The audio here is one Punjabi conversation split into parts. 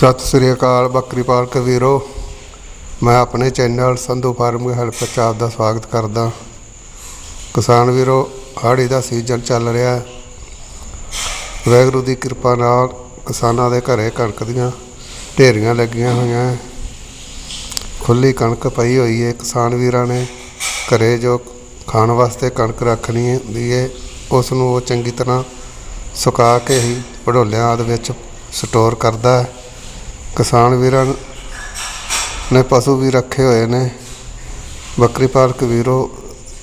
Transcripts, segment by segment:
ਸਤਿ ਸ੍ਰੀ ਅਕਾਲ ਬੱਕਰੀ ਪਾਲਕ ਵੀਰੋ ਮੈਂ ਆਪਣੇ ਚੈਨਲ ਸੰਧੂ ਫਾਰਮ ਹੈਲਪ ਚ ਦਾ ਸਵਾਗਤ ਕਰਦਾ। ਕਿਸਾਨ ਵੀਰੋ, ਹਾੜੀ ਦਾ ਸੀਜ਼ਨ ਚੱਲ ਰਿਹਾ ਹੈ। ਵਾਹਿਗੁਰੂ ਦੀ ਕਿਰਪਾ ਨਾਲ ਕਿਸਾਨਾਂ ਦੇ ਘਰੇ ਕਣਕ ਦੀਆਂ ਢੇਰੀਆਂ ਲੱਗੀਆਂ ਹੋਈਆਂ ਹੈ। ਖੁੱਲੀ ਕਣਕ ਪਈ ਹੋਈ ਹੈ। ਕਿਸਾਨ ਵੀਰਾਂ ਨੇ ਘਰੇ ਜੋ ਖਾਣ ਵਾਸਤੇ ਕਣਕ ਰੱਖਣੀ ਹੁੰਦੀ ਹੈ ਉਸ ਨੂੰ ਉਹ ਚੰਗੀ ਤਰ੍ਹਾਂ ਸੁਕਾ ਕੇ ਹੀ ਭੜੋਲਿਆਂ ਆਦਿ ਵਿੱਚ ਸਟੋਰ ਕਰਦਾ ਹੈ। ਕਿਸਾਨ ਵੀਰਾਂ ਨੇ ਪਸ਼ੂ ਵੀ ਰੱਖੇ ਹੋਏ ਨੇ। ਬੱਕਰੀ ਪਾਲਕ ਵੀਰੋ,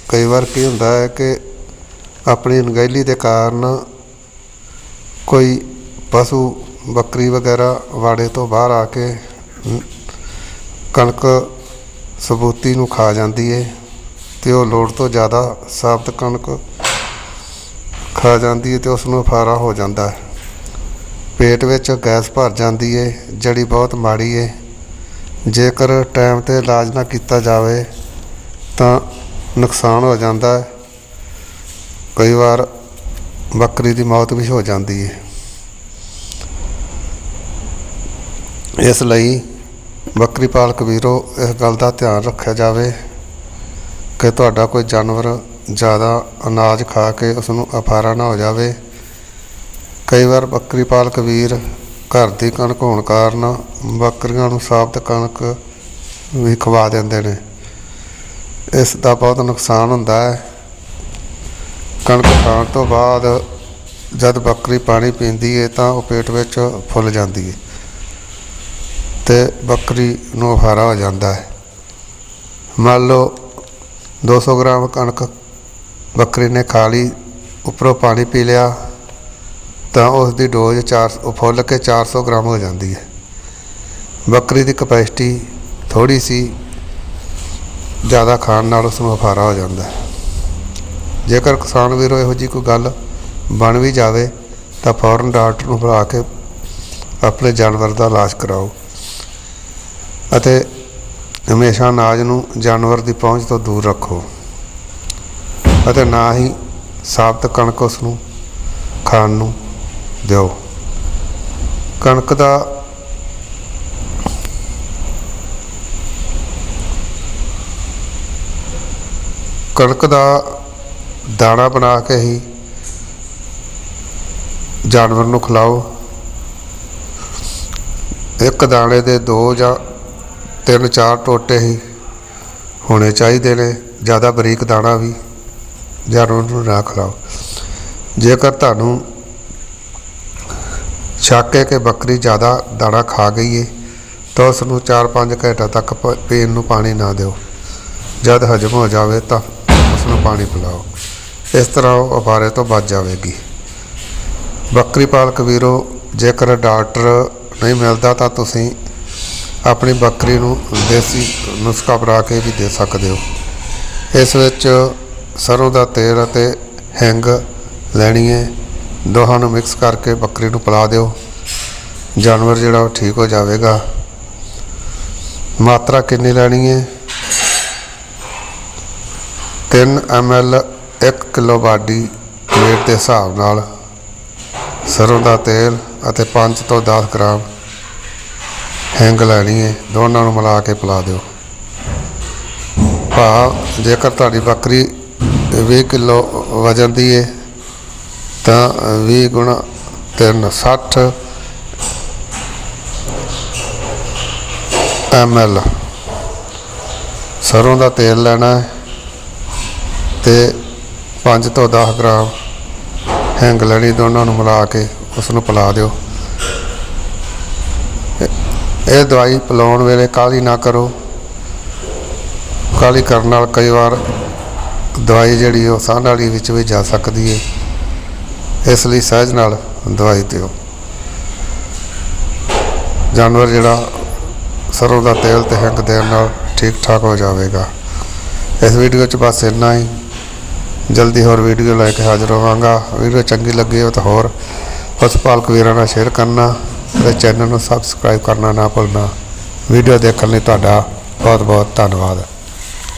ਕਈ ਵਾਰ ਕੀ ਹੁੰਦਾ ਹੈ ਕਿ ਆਪਣੀ ਅਣਗਹਿਲੀ ਦੇ ਕਾਰਨ ਕੋਈ ਪਸ਼ੂ, ਬੱਕਰੀ ਵਗੈਰਾ ਵਾੜੇ ਤੋਂ ਬਾਹਰ ਆ ਕੇ ਕਣਕ ਸਬੂਤੀ ਨੂੰ ਖਾ ਜਾਂਦੀ ਹੈ ਤੇ ਉਹ ਲੋੜ ਤੋਂ ਜ਼ਿਆਦਾ ਸਾਬਤ ਕਣਕ ਖਾ ਜਾਂਦੀ ਹੈ ਤੇ ਉਸ ਨੂੰ ਫਾਰਾ ਹੋ ਜਾਂਦਾ ਹੈ। ਪੇਟ ਵਿੱਚ ਗੈਸ ਭਰ ਜਾਂਦੀ ਹੈ ਜਿਹੜੀ ਬਹੁਤ ਮਾੜੀ ਹੈ ਜੇਕਰ ਟਾਈਮ ਤੇ ਇਲਾਜ ਨਾ ਕੀਤਾ ਜਾਵੇ, ਤਾਂ ਨੁਕਸਾਨ ਹੋ ਜਾਂਦਾ ਹੈ ਕਈ ਵਾਰ ਬੱਕਰੀ ਦੀ ਮੌਤ ਵੀ ਹੋ ਜਾਂਦੀ ਹੈ ਇਸ ਲਈ ਬੱਕਰੀ ਪਾਲਕ ਵੀਰੋ, ਇਸ ਗੱਲ ਦਾ ਧਿਆਨ ਰੱਖਿਆ ਜਾਵੇ ਕਿ ਤੁਹਾਡਾ ਕੋਈ ਜਾਨਵਰ ਜ਼ਿਆਦਾ ਅਨਾਜ ਖਾ ਕੇ ਉਸ ਨੂੰ ਅਫਾਰਾ ਨਾ ਹੋ ਜਾਵੇ। ਕਈ ਵਾਰ ਬੱਕਰੀ ਪਾਲਕ ਵੀਰ ਘਰ ਦੀ ਕਣਕ ਹੋਣ ਕਾਰਨ ਬੱਕਰੀਆਂ ਨੂੰ ਸਾਬਤ ਕਣਕ ਵੀ ਖਵਾ ਦਿੰਦੇ ਨੇ। ਇਸ ਦਾ ਬਹੁਤ ਨੁਕਸਾਨ ਹੁੰਦਾ ਹੈ। ਕਣਕ ਖਾਣ ਤੋਂ ਬਾਅਦ ਜਦ ਬੱਕਰੀ ਪਾਣੀ ਪੀਂਦੀ ਹੈ ਤਾਂ ਉਹ ਪੇਟ ਵਿੱਚ ਫੁੱਲ ਜਾਂਦੀ ਹੈ ਤੇ ਬੱਕਰੀ ਨੂੰ ਅਫਾਰਾ ਹੋ ਜਾਂਦਾ ਹੈ। ਮੰਨ ਲਓ 200 ਗ੍ਰਾਮ ਕਣਕ ਬੱਕਰੀ ਨੇ ਖਾ ਲਈ, ਉੱਪਰੋਂ ਪਾਣੀ ਪੀ ਲਿਆ ਤਾਂ ਉਸ ਦੀ ਡੋਜ਼ 4 ਉਹ ਫੁੱਲ ਕੇ 400 ਗ੍ਰਾਮ ਹੋ ਜਾਂਦੀ ਹੈ। ਬੱਕਰੀ ਦੀ ਕਪੈਸਿਟੀ ਥੋੜੀ ਸੀ, ਜ਼ਿਆਦਾ ਖਾਣ ਨਾਲ ਉਸ ਨੂੰ ਅਫਾਰਾ ਹੋ ਜਾਂਦਾ ਹੈ। ਜੇਕਰ ਕਿਸਾਨ ਵੀਰੋ ਇਹੋ ਜੀ ਕੋਈ ਗੱਲ ਬਣ ਵੀ ਜਾਵੇ, ਤਾਂ ਫੌਰਨ ਡਾਕਟਰ ਨੂੰ ਬੁਲਾ ਕੇ ਆਪਣੇ ਜਾਨਵਰ ਦਾ ਇਲਾਜ ਕਰਾਓ ਅਤੇ ਹਮੇਸ਼ਾ ਅਨਾਜ ਨੂੰ ਜਾਨਵਰ ਦੀ ਪਹੁੰਚ ਤੋਂ ਦੂਰ ਰੱਖੋ ਅਤੇ ਨਾ ਹੀ ਸਾਬਤ ਕਣਕ ਉਸ ਨੂੰ ਖਾਣ ਨੂੰ ਦਿਓ। ਕਣਕ ਦਾ ਕਣਕ ਦਾ ਦਾਣਾ ਬਣਾ ਕੇ ਹੀ ਜਾਨਵਰ ਨੂੰ ਖਿਲਾਓ। ਇੱਕ ਦਾਣੇ ਦੇ ਦੋ ਜਾਂ ਤਿੰਨ ਚਾਰ ਟੋਟੇ ਹੀ ਹੋਣੇ ਚਾਹੀਦੇ ਨੇ, ਜ਼ਿਆਦਾ ਬਰੀਕ ਦਾਣਾ ਵੀ ਜਾਨਵਰ ਨੂੰ ਨਾ ਖਿਲਾਓ। ਜੇਕਰ ਤੁਹਾਨੂੰ ਸ਼ੱਕ ਹੈ ਕਿ ਬੱਕਰੀ ਜ਼ਿਆਦਾ ਦਾਣਾ ਖਾ ਗਈ ਹੈ ਤਾਂ ਉਸ ਨੂੰ 4-5 ਘੰਟੇ ਤੱਕ ਪੀਣ ਨੂੰ ਪਾਣੀ ਨਾ ਦਿਓ। ਜਦ ਹਜਮ ਹੋ ਜਾਵੇ ਤਾਂ ਉਸ ਨੂੰ ਪਾਣੀ ਪਿਲਾਓ। ਇਸ ਤਰ੍ਹਾਂ ਉਹ ਅਫਾਰੇ ਤੋਂ ਬਚ ਜਾਵੇਗੀ। ਬੱਕਰੀ ਪਾਲਕ ਵੀਰੋ, ਜੇਕਰ ਡਾਕਟਰ ਨਹੀਂ ਮਿਲਦਾ ਤਾਂ ਤੁਸੀਂ ਆਪਣੀ ਬੱਕਰੀ ਨੂੰ ਦੇਸੀ ਨੁਸਖਾ ਬਣਾ ਕੇ ਵੀ ਦੇ ਸਕਦੇ ਹੋ। ਇਸ ਵਿੱਚ ਸਰੋਂ ਦਾ ਤੇਲ ਅਤੇ ਹਿੰਗ ਲੈਣੀ ਹੈ ਦੋਹਾਂ ਨੂੰ ਮਿਕਸ ਕਰਕੇ ਬੱਕਰੀ ਨੂੰ ਪਿਲਾ ਦਿਓ। ਜਾਨਵਰ ਜਿਹੜਾ ਉਹ ਠੀਕ ਹੋ ਜਾਵੇਗਾ। ਮਾਤਰਾ ਕਿੰਨੀ ਲੈਣੀ ਹੈ? 3 ml 1 ਕਿਲੋ ਬਾਡੀ weight ਦੇ ਹਿਸਾਬ ਨਾਲ ਸਰੋਂ ਦਾ ਤੇਲ ਅਤੇ 5 ਤੋਂ 10 ਗ੍ਰਾਮ ਹਿੰਗ ਲੈਣੀ ਹੈ। ਦੋਨਾਂ ਨੂੰ ਮਿਲਾ ਕੇ ਪਿਲਾ ਦਿਓ। ਭਾਵ ਜੇਕਰ ਤੁਹਾਡੀ ਬੱਕਰੀ 20 ਕਿਲੋ ਵਜਨ ਦੀ ਹੈ ਤਾਂ 20 ਗੁਣਾ 3 60 ml ਸਰੋਂ ਦਾ ਤੇਲ ਲੈਣਾ ਹੈ ਤੇ 5 ਤੋਂ 10 ਗ੍ਰਾਮ ਹਿੰਗ ਲੈਣੀ ਦੋਨਾਂ ਨੂੰ ਮਿਲਾ ਕੇ ਉਸ ਨੂੰ ਪਿਲਾ ਦਿਓ। ਇਹ- ਦਵਾਈ ਪਿਲਾਉਣ ਵੇਲੇ ਕਾਹਲੀ ਨਾ ਕਰੋ। ਕਾਹਲੀ ਕਰਨ ਨਾਲ ਕਈ ਵਾਰ ਦਵਾਈ ਜਿਹੜੀ ਉਹ ਸਾਹ ਨਾਲੀ ਵਿੱਚ ਵੀ ਜਾ ਸਕਦੀ ਹੈ ਇਸ ਲਈ ਸਹਿਜ ਨਾਲ ਦਵਾਈ ਦਿਓ। ਜਾਨਵਰ ਜਿਹੜਾ ਸਰੋਂ ਦਾ ਤੇਲ ਤੇ ਹਿੰਗ ਦੇਣ ਨਾਲ ਠੀਕ ਠਾਕ ਹੋ ਜਾਵੇਗਾ। ਇਸ ਵੀਡੀਓ 'ਚ ਬਸ ਇੰਨਾ ਹੀ। ਜਲਦੀ ਹੋਰ ਵੀਡੀਓ ਲੈ ਕੇ ਹਾਜ਼ਰ ਹੋਵਾਂਗਾ। ਵੀਡੀਓ ਚੰਗੀ ਲੱਗੀ ਹੋ ਤਾਂ ਹੋਰ ਪਸ਼ੂ ਪਾਲਕ ਵੀਰਾਂ ਨਾਲ ਸ਼ੇਅਰ ਕਰਨਾ ਤੇ ਚੈਨਲ ਨੂੰ ਸਬਸਕ੍ਰਾਈਬ ਕਰਨਾ ਨਾ ਭੁੱਲਣਾ। ਵੀਡੀਓ ਦੇਖਣ ਲਈ ਤੁਹਾਡਾ ਬਹੁਤ ਬਹੁਤ ਧੰਨਵਾਦ।